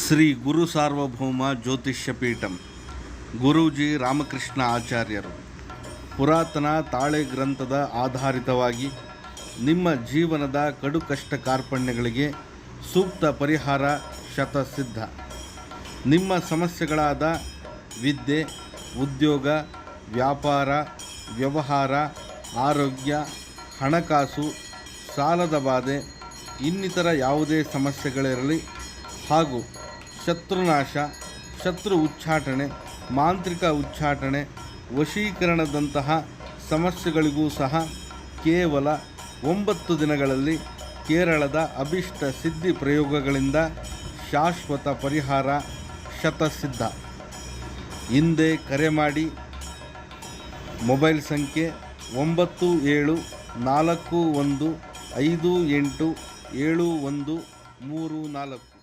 ಶ್ರೀ ಗುರು ಸಾರ್ವಭೌಮ ಜ್ಯೋತಿಷ್ಯ ಪೀಠಂ, ಗುರೂಜಿ ರಾಮಕೃಷ್ಣ ಆಚಾರ್ಯರು. ಪುರಾತನ ತಾಳೆ ಗ್ರಂಥದ ಆಧಾರಿತವಾಗಿ ನಿಮ್ಮ ಜೀವನದ ಕಡು ಕಷ್ಟ ಕಾರ್ಪಣ್ಯಗಳಿಗೆ ಸೂಕ್ತ ಪರಿಹಾರ ಶತಸಿದ್ಧ. ನಿಮ್ಮ ಸಮಸ್ಯೆಗಳಾದ ವಿದ್ಯೆ, ಉದ್ಯೋಗ, ವ್ಯಾಪಾರ, ವ್ಯವಹಾರ, ಆರೋಗ್ಯ, ಹಣಕಾಸು, ಸಾಲದ ಬಾಧೆ, ಇನ್ನಿತರ ಯಾವುದೇ ಸಮಸ್ಯೆಗಳಿರಲಿ ಹಾಗೂ ಶತ್ರುನಾಶ, ಶತ್ರು ಉಚ್ಚಾಟನೆ, ಮಾಂತ್ರಿಕ ಉಚ್ಚಾಟನೆ, ವಶೀಕರಣದಂತಹ ಸಮಸ್ಯೆಗಳಿಗೂ ಸಹ ಕೇವಲ ಒಂಬತ್ತು ದಿನಗಳಲ್ಲಿ ಕೇರಳದ ಅಭಿಷ್ಟ ಸಿದ್ಧಿ ಪ್ರಯೋಗಗಳಿಂದ ಶಾಶ್ವತ ಪರಿಹಾರ ಶತಸಿದ್ಧ. ಹಿಂದೆ ಕರೆ ಮಾಡಿ. ಮೊಬೈಲ್ ಸಂಖ್ಯೆ ಒಂಬತ್ತು ಏಳು ನಾಲ್ಕು ಒಂದು ಐದು ಎಂಟು ಏಳು ಒಂದು ಮೂರು ನಾಲ್ಕು.